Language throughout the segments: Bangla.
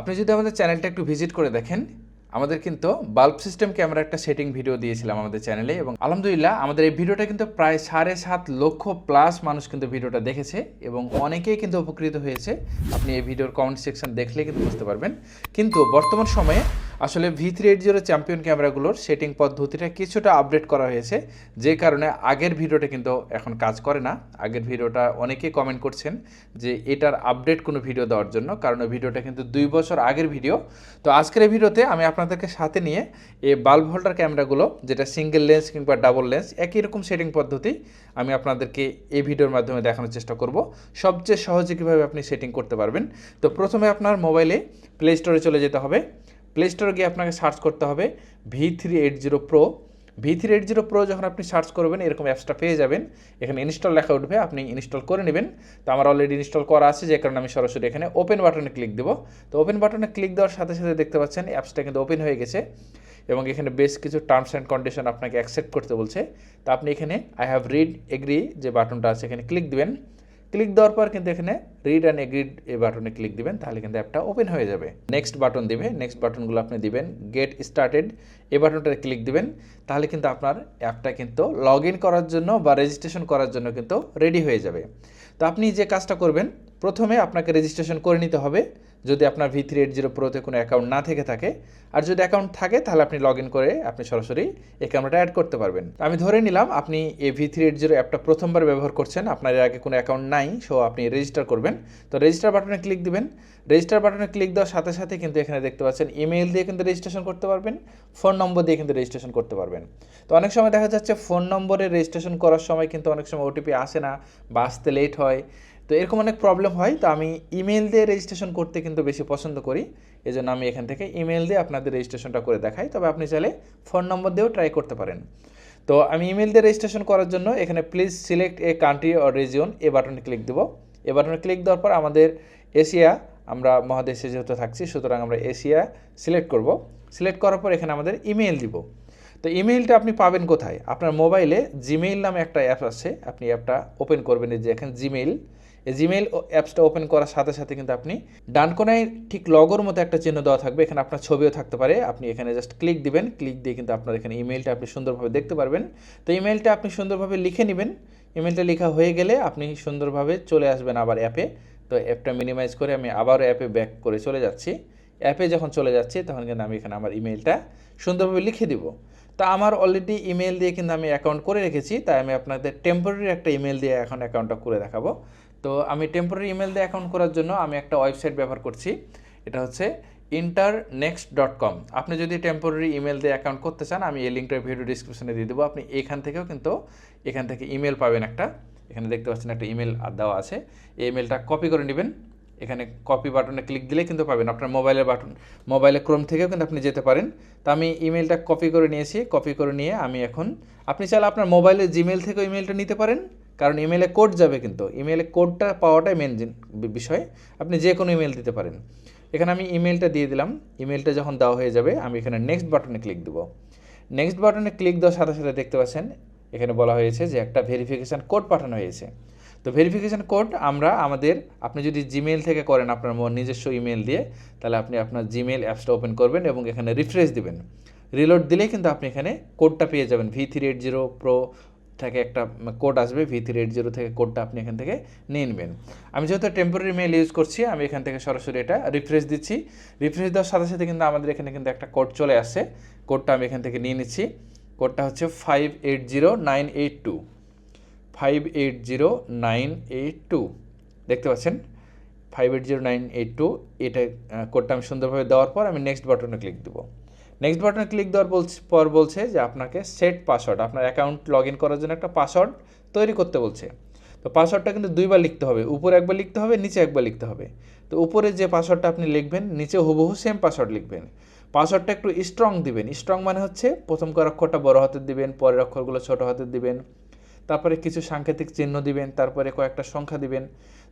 আপনি যদি আমাদের চ্যানেলটা একটু ভিজিট করে দেখেন, আমাদের কিন্তু বাল্ব সিস্টেম ক্যামেরা একটা সেটিং ভিডিও দিয়েছিলাম আমাদের চ্যানেলে এবং আলহামদুলিল্লাহ আমাদের এই ভিডিওটা কিন্তু প্রায় সাড়ে সাত লক্ষ প্লাস মানুষ কিন্তু ভিডিওটা দেখেছে এবং অনেকেই কিন্তু উপকৃত হয়েছে। আপনি এই ভিডিওর কমেন্ট সেকশন দেখলে কিন্তু বুঝতে পারবেন। কিন্তু বর্তমান সময়ে আসলে V three eight zero champion ক্যামেরাগুলোর setting পদ্ধতিটা কিছুটা আপডেট করা হয়েছে, যে কারণে আগের ভিডিওটা কিন্তু এখন কাজ করে না। আগের ভিডিওটা অনেকেই কমেন্ট করছেন যে এটার আপডেট কোনো ভিডিও দেওয়ার জন্য, কারণ ভিডিওটা কিন্তু দুই বছর আগের ভিডিও তো আজকের এই ভিডিওতে আমি আপনাদেরকে সাথে নিয়ে এই বাল্ব হোল্ডার ক্যামেরাগুলো যেটা সিঙ্গেল লেন্স কিংবা ডাবল লেন্স একই রকম সেটিং পদ্ধতি আমি আপনাদেরকে এই ভিডিওর মাধ্যমে দেখানোর চেষ্টা করব। সবচেয়ে সহজে কীভাবে আপনি সেটিং করতে পারবেন। তো প্রথমে আপনার মোবাইলে প্লে স্টোরে চলে যেতে হবে। প্লে স্টোরে গিয়ে আপনাকে সার্চ করতে হবে V three eight zero pro V three eight zero pro যখন আপনি সার্চ করবেন, এরকম অ্যাপসটা পেয়ে যাবেন। এখানে ইনস্টল লেখা উঠবে, আপনি ইনস্টল করে নেবেন। তো আমার অলরেডি ইনস্টল করা আছে, যে কারণে আমি সরাসরি এখানে ওপেন বাটনে ক্লিক দেবো। তো ওপেন বাটনে ক্লিক দেওয়ার সাথে সাথে দেখতে পাচ্ছেন অ্যাপসটা কিন্তু ওপেন হয়ে গেছে। এবং এখানে বেশ কিছু টার্মস অ্যান্ড কন্ডিশন আপনাকে অ্যাকসেপ্ট করতে বলছে। তো আপনি এখানে আই হ্যাভ রিড এগ্রি যে বাটনটা আছে, এখানে ক্লিক দিবেন। ক্লিক দেওয়ার পর কিন্তু এখানে রিড অ্যান্ড এগ্রিড এই বাটনে ক্লিক দিবেন, তাহলে কিন্তু অ্যাপটা ওপেন হয়ে যাবে। নেক্সট বাটন দিবে নেক্সট বাটনগুলো আপনি দিবেন গেট স্টার্টেড এই বাটনটাতে ক্লিক দিবেন, তাহলে কিন্তু আপনার অ্যাপটা কিন্তু লগ করার জন্য বা রেজিস্ট্রেশন করার জন্য কিন্তু রেডি হয়ে যাবে। তো আপনি যে কাজটা করবেন, প্রথমে আপনাকে রেজিস্ট্রেশন করে নিতে হবে। যদি আপনার ভি থ্রি এইট জিরো প্রোতে কোনো অ্যাকাউন্ট না থেকে থাকে, আর যদি অ্যাকাউন্ট থাকে, তাহলে আপনি লগ ইন করে আপনি সরাসরি এই ক্যামেরাটা অ্যাড করতে পারবেন। আমি ধরে নিলাম, আপনি এই ভি থ্রি এইট জিরো অ্যাপটা প্রথমবার ব্যবহার করছেন, আপনার এর আগে কোনো অ্যাকাউন্ট নাই সো আপনি রেজিস্টার করবেন। তো রেজিস্টার বাটনে ক্লিক দিবেন। রেজিস্টার বাটনে ক্লিক দেওয়ার সাথে সাথে কিন্তু এখানে দেখতে পাচ্ছেন ইমেল দিয়ে কিন্তু রেজিস্ট্রেশন করতে পারবেন ফোন নম্বর দিয়ে কিন্তু রেজিস্ট্রেশন করতে পারবেন। তো অনেক সময় দেখা যাচ্ছে ফোন নম্বরে রেজিস্ট্রেশন করার সময় কিন্তু অনেক সময় ওটিপি আসে না, বা আসতে লেট হয়। তো এরকম অনেক প্রবলেম হয়, তো আমি ইমেল দিয়ে রেজিস্ট্রেশন করতে কিন্তু বেশি পছন্দ করি। এই জন্য আমি এখান থেকে ইমেল দিয়ে আপনাদের রেজিস্ট্রেশনটা করে দেখাই। তবে আপনি চাইলে ফোন নম্বর দিয়েও ট্রাই করতে পারেন। তো আমি ইমেল দিয়ে রেজিস্ট্রেশন করার জন্য এখানে please select a country or region a বাটনে ক্লিক দেবো এ বাটনে ক্লিক দেওয়ার পর আমাদের এশিয়া আমরা মহাদেশে যেহেতু থাকছি, সুতরাং আমরা এশিয়া সিলেক্ট করব। সিলেক্ট করার পর এখানে আমাদের ইমেল দিব। তো ইমেইলটা আপনি পাবেন কোথায়? আপনার মোবাইলে জিমেইল নামে একটা অ্যাপ আছে। আপনি অ্যাপটা ওপেন করবেন এই যে এখানে জিমেইল জিমেইল অ্যাপসটা ওপেন করার সাথে সাথে কিন্তু আপনি ডান কোনায় ঠিক লগোর মতো একটা চিহ্ন দেওয়া থাকবে। এখানে আপনার ছবিও থাকতে পারে। আপনি এখানে জাস্ট ক্লিক দিবেন। ক্লিক দিয়ে কিন্তু আপনার এখানে ইমেলটা আপনি সুন্দরভাবে দেখতে পারবেন। তো ইমেলটা আপনি সুন্দরভাবে লিখে নেবেন। ইমেলটা লেখা হয়ে গেলে আপনি সুন্দরভাবে চলে আসবেন আবার অ্যাপে তো অ্যাপটা মিনিমাইজ করে আমি আবার অ্যাপে ব্যাক করে চলে যাচ্ছি। অ্যাপে যখন চলে যাচ্ছি, তখন কিন্তু আমি এখানে আমার ইমেলটা সুন্দরভাবে লিখে দিব। তা আমার অলরেডি ইমেল দিয়ে কিন্তু আমি অ্যাকাউন্ট করে রেখেছি। তাই আমি আপনাদের টেম্পোরারি একটা ইমেল দিয়ে এখন অ্যাকাউন্টটা করে দেখাবো। তো আমি টেম্পোরারি ইমেল দিয়ে অ্যাকাউন্ট করার জন্য আমি একটা ওয়েবসাইট ব্যবহার করছি। এটা হচ্ছে ইন্টারনেক্সট ডট কম আপনি যদি টেম্পোরারি ইমেল দিয়ে অ্যাকাউন্ট করতে চান, আমি এই লিঙ্কটা ভিডিও ডিসক্রিপশনে দিয়ে দেবো। আপনি এখান থেকেও কিন্তু এখান থেকে ইমেল পাবেন একটা, এখানে দেখতে পাচ্ছেন একটা ইমেল দেওয়া আছে। এই ইমেলটা কপি করে নেবেন। এখানে কপি বাটনে ক্লিক দিলে কিন্তু পাবেন আপনার মোবাইলের বাটন মোবাইলের ক্রোম থেকেও কিন্তু আপনি যেতে পারেন। তো আমি ইমেলটা কপি করে নিয়েছি। কপি করে নিয়ে আমি এখন, আপনি চাইলে আপনার মোবাইলের জিমেল থেকেও ইমেলটা নিতে পারেন। কারণ ইমেলে কোড যাবে কিন্তু। ইমেলে কোডটা পাওয়াটাই মেন বিষয়। আপনি যে কোনো ইমেল দিতে পারেন। এখানে আমি ইমেলটা দিয়ে দিলাম। ইমেলটা যখন দেওয়া হয়ে যাবে, আমি এখানে নেক্সট বাটনে ক্লিক দেবো। নেক্সট বাটনে ক্লিক দেওয়ার সাথে সাথে দেখতে পাচ্ছেন, এখানে বলা হয়েছে যে একটা ভেরিফিকেশান কোড পাঠানো হয়েছে। তো ভেরিফিকেশান কোড আমরা আমাদের আপনি যদি জিমেল থেকে করেন আপনার নিজস্ব ইমেল দিয়ে, তাহলে আপনি আপনার জিমেল অ্যাপসটা ওপেন করবেন এবং এখানে রিফ্রেশ দিবেন। রিলোড দিলেই কিন্তু আপনি এখানে কোডটা পেয়ে যাবেন। V three eight zero pro থেকে একটা কোড আসবে ভি থ্রি এইট জিরো থেকে কোডটা আপনি এখান থেকে নিয়ে নেবেন। আমি যেহেতু টেম্পোরারি মেল ইউজ করছি, আমি এখান থেকে সরাসরি এটা রিফ্রেশ দিচ্ছি। রিফ্রেশ দেওয়ার সাথে সাথে কিন্তু আমাদের এখানে কিন্তু একটা কোড চলে আসছে কোডটা আমি এখান থেকে নিয়ে নিচ্ছি। কোডটা হচ্ছে five eight zero nine eight two five eight zero nine eight two দেখতে পাচ্ছেন? Five eight zero nine eight two এটা কোডটা আমি সুন্দরভাবে দেওয়ার পর আমি নেক্সট বাটনে ক্লিক দেবো। নেক্সট বাটনে ক্লিক দেওয়ার পর বলছে যে আপনাকে সেট পাসওয়ার্ড আপনার অ্যাকাউন্ট লগ ইন করার জন্য একটা পাসওয়ার্ড তৈরি করতে বলছে। তো পাসওয়ার্ডটা কিন্তু দুইবার লিখতে হবে, উপরে একবার লিখতে হবে, নিচে একবার লিখতে হবে। তো উপরে যে পাসওয়ার্ডটা আপনি লিখবেন, নিচে হুবহু সেম পাসওয়ার্ড লিখবেন। পাসওয়ার্ডটা একটু স্ট্রং দিবেন স্ট্রং মানে হচ্ছে প্রথম কর অক্ষরটা বড় হাতের দিবেন, পরের অক্ষরগুলো ছোটো হাতের দিবেন, তারপরে কিছু সাংকেতিক চিহ্ন দিবেন, তারপরে কয়েকটা সংখ্যা দিবেন।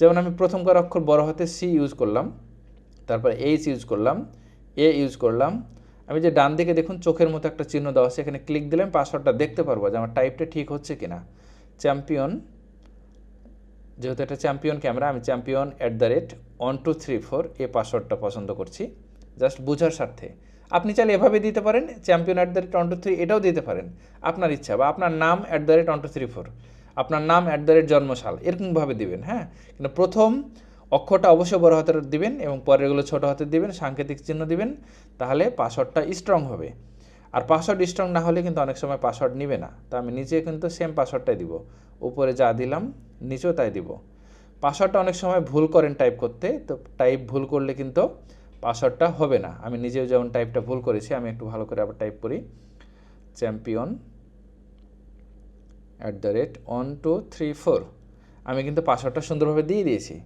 যেমন আমি প্রথম কর অক্ষর বড় হাতে সি ইউজ করলাম, তারপরে এইচ ইউজ করলাম এ ইউজ করলাম আমি যে ডান দিকে দেখুন চোখের মতো একটা চিহ্ন দেওয়া আছে, এখানে ক্লিক দিলাম পাসওয়ার্ডটা দেখতে পারব যে আমার টাইপটা ঠিক হচ্ছে কিনা। চ্যাম্পিয়ন যেহেতু এটা চ্যাম্পিয়ন ক্যামেরা আমি champion at the rate one two three four এই পাসওয়ার্ডটা পছন্দ করছি। জাস্ট বোঝার স্বার্থে। আপনি চাইলে এভাবে দিতে পারেন champion at the rate one two three এটাও দিতে পারেন। আপনার ইচ্ছা বা আপনার নাম at the rate one two three four আপনার নাম অ্যাট দ্য রেট জন্মসাল, এরকমভাবে দিবেন হ্যাঁ? কিন্তু প্রথম অক্ষরটা অবশ্যই বড় হাতের দিবেন এবং পরেরগুলো ছোটো হাতের দিবেন, সাংকেতিক চিহ্ন দিবেন, তাহলে পাসওয়ার্ডটা স্ট্রং হবে। আর পাসওয়ার্ড স্ট্রং না হলে কিন্তু অনেক সময় পাসওয়ার্ড নিবে না। তো আমি নিচে কিন্তু সেম পাসওয়ার্ডটাই দিব। উপরে যা দিলাম, নিচেও তাই দিব। পাসওয়ার্ডটা অনেক সময় ভুল করেন টাইপ করতে, তো টাইপ ভুল করলে কিন্তু পাসওয়ার্ডটা হবে না। আমি নিজেও যেমন টাইপটা ভুল করেছি, আমি একটু ভালো করে আবার টাইপ করি। Champion at the rate one two three four আমি কিন্তু পাসওয়ার্ডটা সুন্দরভাবে দিয়ে দিয়েছি।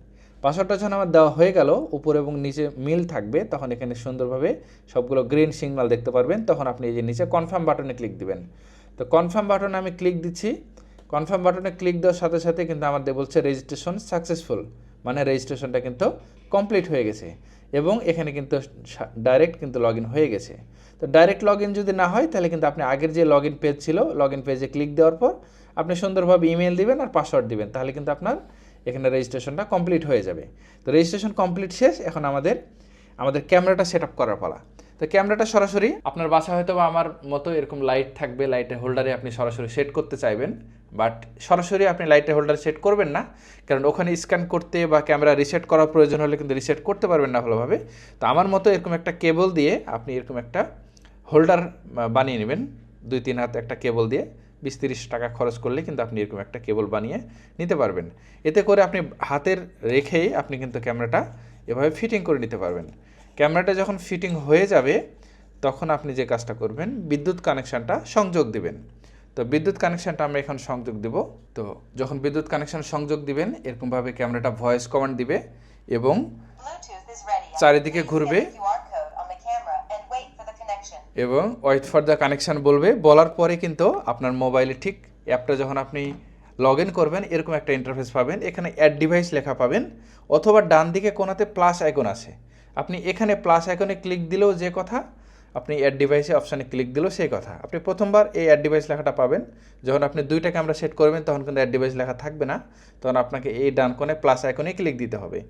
পাসওয়ার্ডটা যখন আমার দেওয়া হয়ে গেল, উপর এবং নিচে মিল থাকবে, তখন এখানে সুন্দরভাবে সবগুলো গ্রিন সিগনাল দেখতে পারবেন। তখন আপনি এই যে নিচে কনফার্ম বাটনে ক্লিক দিবেন। তো কনফার্ম বাটনে আমি ক্লিক দিচ্ছি। কনফার্ম বাটনে ক্লিক দেওয়ার সাথে সাথে কিন্তু আমাদের বলছে রেজিস্ট্রেশন সাকসেসফুল মানে রেজিস্ট্রেশনটা কিন্তু কমপ্লিট হয়ে গেছে এবং এখানে কিন্তু ডাইরেক্ট কিন্তু লগ হয়ে গেছে। তো ডাইরেক্ট লগ যদি না হয়, তাহলে কিন্তু আপনি আগের যে লগ পেজ ছিল লগ পেজে ক্লিক দেওয়ার পর আপনি সুন্দরভাবে ইমেল দিবেন আর পাসওয়ার্ড দিবেন। তাহলে কিন্তু আপনার এখানে রেজিস্ট্রেশনটা কমপ্লিট হয়ে যাবে। তো রেজিস্ট্রেশন কমপ্লিট শেষ, এখন আমাদের আমাদের ক্যামেরাটা সেট আপ করার পালা। তো ক্যামেরাটা সরাসরি আপনার বাসা হয়তো বা আমার মতো এরকম লাইট থাকবে লাইটের হোল্ডারে আপনি সরাসরি সেট করতে চাইবেন বাট সরাসরি আপনি লাইটের হোল্ডার সেট করবেন না, কারণ ওখানে স্ক্যান করতে বা ক্যামেরা রিসেট করার প্রয়োজন হলে কিন্তু রিসেট করতে পারবেন না ভালোভাবে। তো আমার মতো এরকম একটা কেবল দিয়ে আপনি এরকম একটা হোল্ডার বানিয়ে নেবেন দুই তিন হাত একটা কেবল দিয়ে। বিশ তিরিশ টাকা খরচ করলে কিন্তু আপনি এরকম একটা কেবল বানিয়ে নিতে পারবেন। এতে করে আপনি হাতের রেখেই আপনি কিন্তু ক্যামেরাটা এভাবে ফিটিং করে নিতে পারবেন। ক্যামেরাটা যখন ফিটিং হয়ে যাবে তখন আপনি যে কাজটা করবেন বিদ্যুৎ কানেকশানটা সংযোগ দিবেন। তো বিদ্যুৎ কানেকশানটা আমরা এখন সংযোগ দিব। তো যখন বিদ্যুৎ কানেকশান সংযোগ দিবেন এরকমভাবে ক্যামেরাটা ভয়েস কমান্ড দিবে এবং চারিদিকে ঘুরবে। এবং ওয়েট ফর দ্য কানেকশান বলবে। বলার পরে কিন্তু আপনার মোবাইলে ঠিক অ্যাপটা যখন আপনি লগ ইন করবেন, এরকম একটা ইন্টারফেস পাবেন। এখানে অ্যাড ডিভাইস লেখা পাবেন, অথবা ডান দিকে কোনাতে প্লাস আইকন আছে। আপনি এখানে প্লাস আইকনে ক্লিক দিলেও যে কথা আপনি অ্যাড ডিভাইসে অপশানে ক্লিক দিলেও সেই কথা। আপনি প্রথমবার এই অ্যাড ডিভাইস লেখাটা পাবেন। যখন আপনি দুইটা ক্যামেরা সেট করবেন, তখন কিন্তু অ্যাড ডিভাইস লেখা থাকবে না। তখন আপনাকে এই ডান কোণে প্লাস আইকনে ক্লিক দিতে হবে।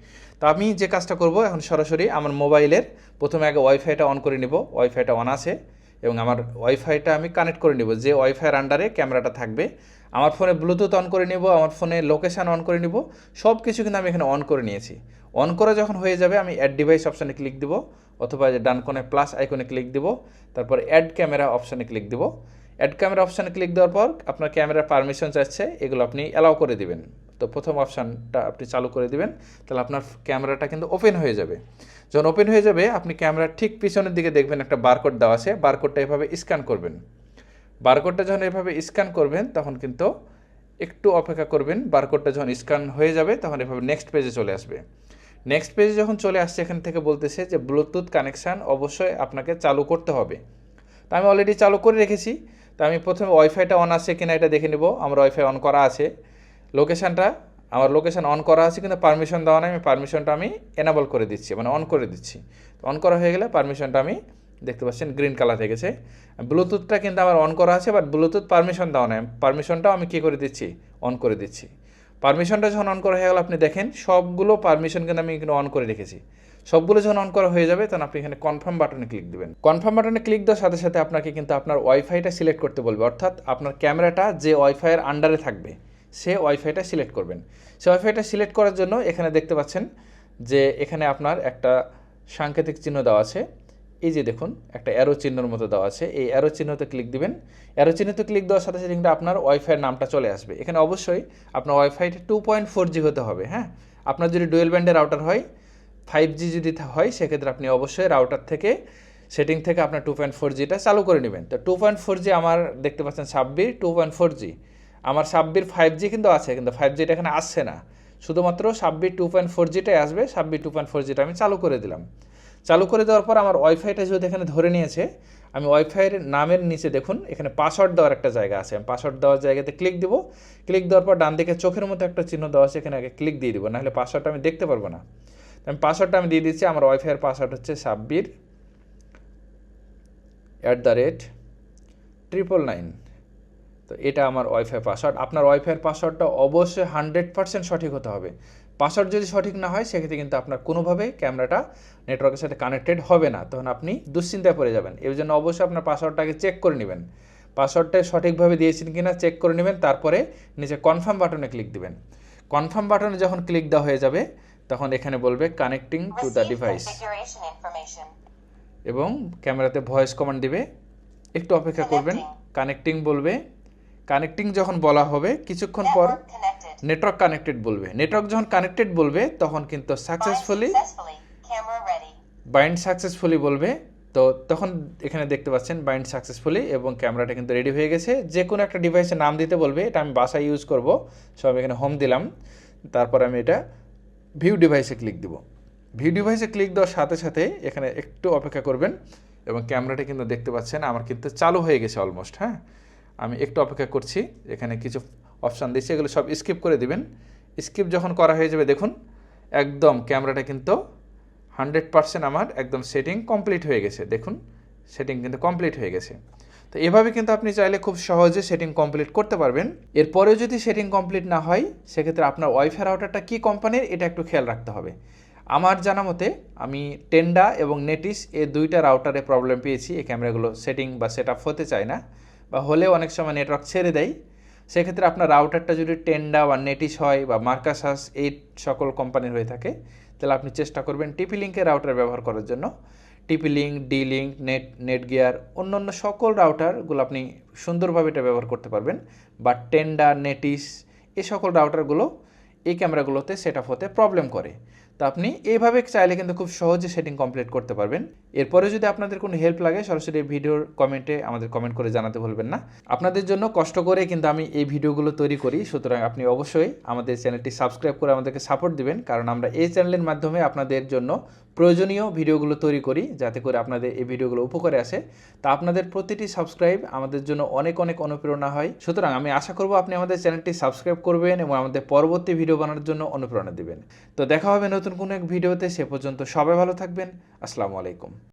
তো আমি যে কাজটা করব, এখন সরাসরি আমার মোবাইলের প্রথমে আগে ওয়াইফাইটা অন করে নেব। ওয়াইফাইটা অন আছে এবং আমার ওয়াইফাইটা আমি কানেক্ট করে নেব। যে ওয়াইফাইয়ের আন্ডারে ক্যামেরাটা থাকবে, আমার ফোনে ব্লুটুথ অন করে নেব, আমার ফোনে লোকেশান অন করে নেব। সব কিছু কিন্তু আমি এখানে অন করে নিয়েছি। অন করা যখন হয়ে যাবে, আমি অ্যাড ডিভাইস অপশানে ক্লিক দিব। অথবা যে ডান কোণে প্লাস আইকনে ক্লিক দিব, তারপর অ্যাড ক্যামেরা অপশানে ক্লিক দিব। অ্যাড ক্যামেরা অপশানে ক্লিক দেওয়ার পর আপনার ক্যামেরার পারমিশন চাচ্ছে, এগুলো আপনি অ্যালাউ করে দিবেন। তো প্রথম অপশানটা আপনি চালু করে দিবেন, তাহলে আপনার ক্যামেরাটা কিন্তু ওপেন হয়ে যাবে। যখন ওপেন হয়ে যাবে, আপনি ক্যামেরার ঠিক পিছনের দিকে দেখবেন একটা বারকোড দেওয়া আছে বারকোডটা এভাবে স্ক্যান করবেন। বারকোডটা যখন এভাবে স্ক্যান করবেন, তখন কিন্তু একটু অপেক্ষা করবেন বারকোডটা যখন স্ক্যান হয়ে যাবে, তখন এভাবে নেক্সট পেজে চলে আসবে। নেক্সট পেজে যখন চলে আসছে, এখান থেকে বলতেছে যে ব্লুটুথ কানেকশান অবশ্যই আপনাকে চালু করতে হবে। তো আমি অলরেডি চালু করে রেখেছি। তো আমি প্রথমে ওয়াইফাইটা অন আছে কিনা এটা দেখে নেব। আমার ওয়াইফাই অন করা আছে। লোকেশানটা আমার লোকেশান অন করা আছে, কিন্তু পারমিশন দেওয়া নেই। আমি পারমিশনটা আমি এনাবল করে দিচ্ছি মানে অন করে দিচ্ছি। তো অন করা হয়ে গেলে পারমিশনটা আমি দেখতে পাচ্ছেন গ্রিন কালার হয়ে গেছে। ব্লুটুথটা কিন্তু আমার অন করা আছে বাট ব্লুটুথ পারমিশন দেওয়া নেই। পারমিশনটাও আমি কী করে দিচ্ছি? অন করে দিচ্ছি। পারমিশনটা যখন অন করা হয়ে গেল, আপনি দেখেন সবগুলো পারমিশন কিন্তু আমি এখানে অন করে রেখেছি। সবগুলো যখন অন করা হয়ে যাবে, তখন আপনি এখানে কনফার্ম বাটনে ক্লিক দেবেন। কনফার্ম বাটনে ক্লিক দেওয়ার সাথে সাথে আপনাকে কিন্তু আপনার ওয়াইফাইটা সিলেক্ট করতে বলবে। অর্থাৎ আপনার ক্যামেরাটা যে ওয়াইফাইয়ের আন্ডারে থাকবে, সে ওয়াইফাইটা সিলেক্ট করবেন। সে ওয়াইফাইটা সিলেক্ট করার জন্য এখানে দেখতে পাচ্ছেন যে এখানে আপনার একটা সাংকেতিক চিহ্ন দেওয়া আছে। এই যে দেখুন, একটা অ্যারো চিহ্নর মতো দেওয়া আছে। এই অ্যারো চিহ্নতে ক্লিক দিবেন। অ্যারো চিহ্নতে ক্লিক দেওয়ার সাথে সাথে কিন্তু আপনার ওয়াইফাইয়ের নামটা চলে আসবে। এখানে অবশ্যই আপনার ওয়াইফাইটা টু পয়েন্ট ফোর জি হতে হবে হ্যাঁ? আপনার যদি ডুয়েল ব্যান্ডের রাউটার হয় ফাইভ জি যদি হয়, সেক্ষেত্রে আপনি অবশ্যই রাউটার থেকে সেটিং থেকে আপনার টু পয়েন্ট ফোর জিটা চালু করে নেবেন। তো টু পয়েন্ট ফোর জি আমার দেখতে পাচ্ছেন Sabbir two point four G আমার সাব্বির ফাইভ জি কিন্তু আছে, কিন্তু ফাইভ জিটা এখানে আসছে না। শুধুমাত্র সাব্বির টু পয়েন্ট ফোর জিটাই আসবে। সাব্বির টু পয়েন্ট ফোর জিটা আমি চালু করে দিলাম। চালু করে দেওয়ার পর আমার ওয়াইফাইটা যেহেতু এখানে ধরে নিয়েছে, আমি ওয়াইফাইয়ের নামের নিচে দেখুন, এখানে পাসওয়ার্ড দেওয়ার একটা জায়গা আছে। আমি পাসওয়ার্ড দেওয়ার জায়গাতে ক্লিক দিব। ক্লিক দেওয়ার পর ডান দিকে চোখের মতো একটা চিহ্ন দেওয়া আছে, এখানে আগে ক্লিক দিয়ে দিব, নাহলে পাসওয়ার্ডটা আমি দেখতে পারব না। আমি পাসওয়ার্ডটা আমি দিয়ে দিচ্ছি, আমার ওয়াইফাইয়ের পাসওয়ার্ড হচ্ছে Sabbir at the rate triple nine তো এটা আমার ওয়াইফাই পাসওয়ার্ড আপনার ওয়াইফাইয়ের পাসওয়ার্ডটা অবশ্যই হান্ড্রেড পার্সেন্ট সঠিক হতে হবে। পাসওয়ার্ড যদি সঠিক না হয় সেক্ষেত্রে কিন্তু আপনার কোনোভাবেই ক্যামেরাটা নেটওয়ার্কের সাথে কানেক্টেড হবে না। তখন আপনি দুশ্চিন্তায় পড়ে যাবেন। এর জন্য অবশ্যই আপনার পাসওয়ার্ডটাকে চেক করে নেবেন। পাসওয়ার্ডটা সঠিকভাবে দিয়েছেন কিনা চেক করে নেবেন তারপরে নিচে কনফার্ম বাটনে ক্লিক দিবেন। কনফার্ম বাটনে যখন ক্লিক দেওয়া হয়ে যাবে তখন এখানে বলবে কানেক্টিং টু দ্য ডিভাইস। এবং ক্যামেরাতে ভয়েস কমান্ড দিবে। একটু অপেক্ষা করবেন। কানেক্টিং বলবে। কানেক্টিং যখন বলা হবে কিছুক্ষণ পর. নেটওয়ার্ক কানেক্টেড বলবে। নেটওয়ার্ক যখন কানেক্টেড বলবে তখন কিন্তু সাকসেসফুলি. বাইন্ড সাকসেসফুলি বলবে। তো তখন এখানে দেখতে পাচ্ছেন বাইন্ড সাকসেসফুলি এবং ক্যামেরাটা কিন্তু রেডি হয়ে গেছে। যে কোনো একটা ডিভাইসে নাম দিতে বলবে এটা আমি বাসায় ইউজ করব। সব এখানে হোম দিলাম। তারপর আমি এটা ভিউ ডিভাইসে ক্লিক দিব। ভিউ ডিভাইসে ক্লিক দেওয়ার সাথে সাথে এখানে একটু অপেক্ষা করবেন এবং ক্যামেরাটা কিন্তু দেখতে পাচ্ছেন আমার কিন্তু চালু হয়ে গেছে অলমোস্ট হ্যাঁ? আমি একটু অপেক্ষা করছি। এখানে কিছু অপশান দিচ্ছি এগুলো সব স্কিপ করে দিবেন। স্কিপ যখন করা হয়ে যাবে, দেখুন, একদম ক্যামেরাটা কিন্তু হান্ড্রেড পার্সেন্ট আমার একদম সেটিং কমপ্লিট হয়ে গেছে। দেখুন সেটিং কিন্তু কমপ্লিট হয়ে গেছে। তো এভাবে কিন্তু আপনি চাইলে খুব সহজে সেটিং কমপ্লিট করতে পারবেন। এরপরেও যদি সেটিং কমপ্লিট না হয়, সেক্ষেত্রে আপনার ওয়াইফাই রাউটারটা কী কোম্পানির এটা একটু খেয়াল রাখতে হবে। আমার জানা মতে, আমি টেন্ডা এবং নেটিস এই দুইটা রাউটারে প্রবলেম পেয়েছি। এই ক্যামেরাগুলো সেটিং বা সেট হতে চায় না। বা হলেও অনেক সময় নেটওয়ার্ক ছেড়ে দেয়। সেক্ষেত্রে আপনার রাউটারটা যদি টেন্ডা বা নেটিস হয় বা মার্কাসাস এই সকল কোম্পানির হয়ে থাকে, তাহলে আপনি চেষ্টা করবেন টিপি লিঙ্কের রাউটার ব্যবহার করার জন্য। TP link D link net Netgear অন্যান্য সকল রাউটারগুলো আপনি সুন্দরভাবে এটা ব্যবহার করতে পারবেন। বা টেন্ডা নেটিস এই সকল রাউটারগুলো এই ক্যামেরাগুলোতে সেট হতে প্রবলেম করে। তো আপনি এইভাবে চাইলে কিন্তু খুব সহজে সেটিং কমপ্লিট করতে পারবেন। এরপরে যদি আপনাদের কোনো হেল্প লাগে, সরাসরি ভিডিওর কমেন্টে আমাদের কমেন্ট করে জানাতে ভুলবেন না। আপনাদের জন্য কষ্ট করে কিন্তু আমি এই ভিডিওগুলো তৈরি করি। সুতরাং আপনি অবশ্যই আমাদের চ্যানেলটি সাবস্ক্রাইব করে আমাদেরকে সাপোর্ট দিবেন। কারণ আমরা এই চ্যানেলের মাধ্যমে আপনাদের জন্য প্রয়োজনীয় ভিডিওগুলো তৈরি করি যাতে করে আপনাদের এই ভিডিওগুলো উপকারে আসে। তা আপনাদের প্রতিটি সাবস্ক্রাইব আমাদের জন্য অনেক অনেক অনুপ্রেরণা হয়। সুতরাং আমি আশা করব আপনি আমাদের চ্যানেলটি সাবস্ক্রাইব করবেন এবং আমাদের পরবর্তী ভিডিও বানানোর জন্য অনুপ্রেরণা দেবেন। তো দেখা হবে নতুন কোনো এক ভিডিওতে, সে পর্যন্ত সবাই ভালো থাকবেন। আসসালামু আলাইকুম।